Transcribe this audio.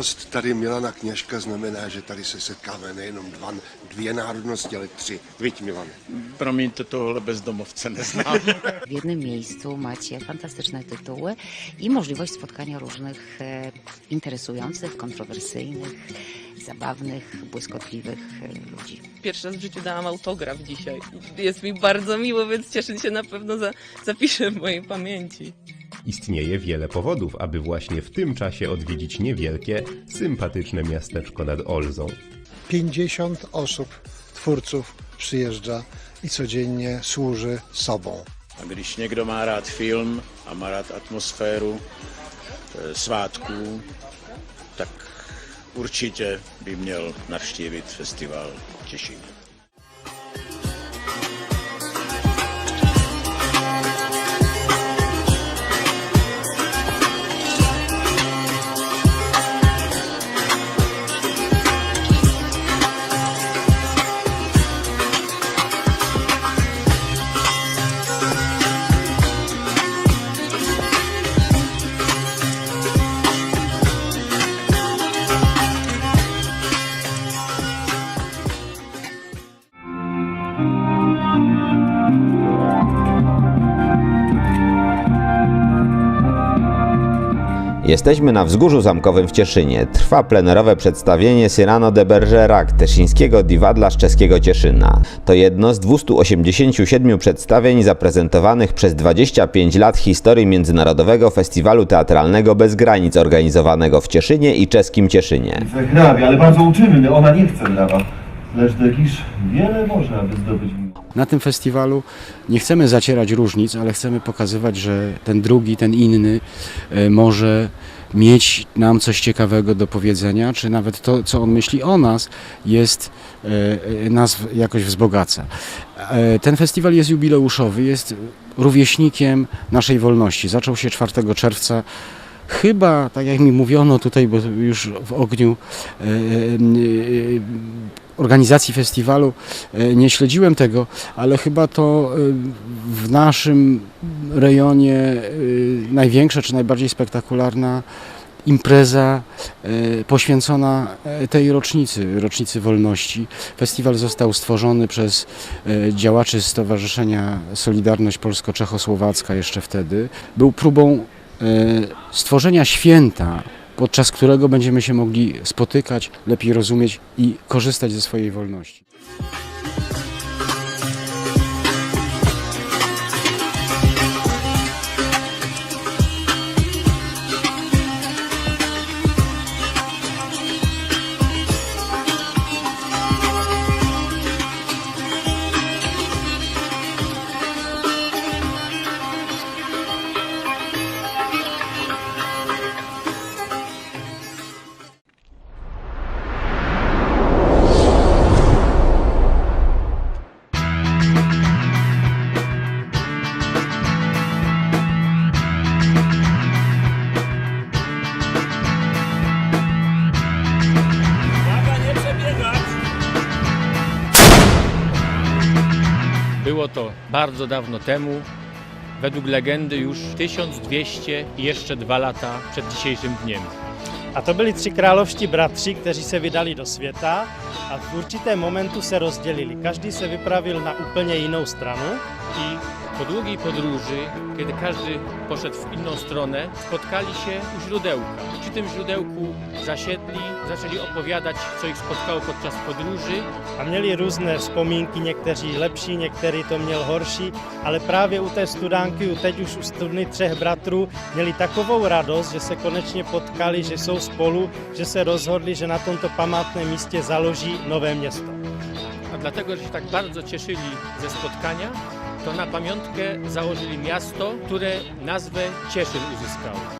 Přítomnost tady Milana Kněžka znamená, že tady se setkáme nejenom dva, dvě národnosti, ale tři. Viď, Milane? Promiňte, tohle bezdomovce neznám. W jednym miejscu macie fantastyczne tytuły i możliwość spotkania różnych e, interesujących, kontrowersyjnych, zabawnych, błyskotliwych e, ludzi. Pierwszy raz w życiu dałam autograf dzisiaj. Jest mi bardzo miło, więc cieszę się na pewno za, zapiszę w mojej pamięci. Istnieje wiele powodów, aby właśnie w tym czasie odwiedzić niewielkie, sympatyczne miasteczko nad Olzą. 50 osób, twórców przyjeżdża i codziennie służy sobą. A když někdo má rád film a má rád atmosféru e, svátků, tak určitě by měl navštívit festival Těšín. Jesteśmy na wzgórzu zamkowym w Cieszynie. Trwa plenerowe przedstawienie Cyrano de Bergerac, teszyńskiego diwadla z czeskiego Cieszyna. To jedno z 287 przedstawień zaprezentowanych przez 25 lat historii Międzynarodowego Festiwalu Teatralnego Bez Granic organizowanego w Cieszynie i czeskim Cieszynie. Hrabia, ale bardzo uczynny, ona nie chce prawa. Lecz jakiś wiele może, aby zdobyć mi. Na tym festiwalu nie chcemy zacierać różnic, ale chcemy pokazywać, że ten drugi, ten inny e, może mieć nam coś ciekawego do powiedzenia, czy nawet to, co on myśli o nas, jest e, e, nas jakoś wzbogaca. Ten festiwal jest jubileuszowy, jest rówieśnikiem naszej wolności. Zaczął się 4 czerwca. Chyba, tak jak mi mówiono tutaj, bo już w ogniu organizacji festiwalu e, nie śledziłem tego, ale chyba to e, w naszym rejonie e, największa czy najbardziej spektakularna impreza poświęcona tej rocznicy, rocznicy wolności. Festiwal został stworzony przez działaczy Stowarzyszenia Solidarność Polsko-Czechosłowacka jeszcze wtedy. Był próbą stworzenia święta, podczas którego będziemy się mogli spotykać, lepiej rozumieć i korzystać ze swojej wolności. Było to bardzo dawno temu. Według legendy już 1200 i jeszcze dwa lata przed dzisiejszym dniem. A to byli tři královští bratři, kteří se vydali do světa a v určitém momentu se rozdělili. Každý se vypravil na úplně jinou stranu. I po długiej podróży, kiedy każdy poszedł w inną stronę, spotkali się u źródełka. Przy tym źródełku zasiedli, zaczęli opowiadać, co ich spotkało podczas podróży. A měli různé vzpomínky, někteří lepší, některý to měl horší, ale právě u té studánky, u teď už u studny třech bratrů, měli takovou radost, že se konečně potkali, že jsou spolu, že se rozhodli, že na tomto památném místě založí nové město. A dlatego, że się tak bardzo cieszyli ze spotkania, to na pamiątkę założyli miasto, które nazwę Cieszyn uzyskało.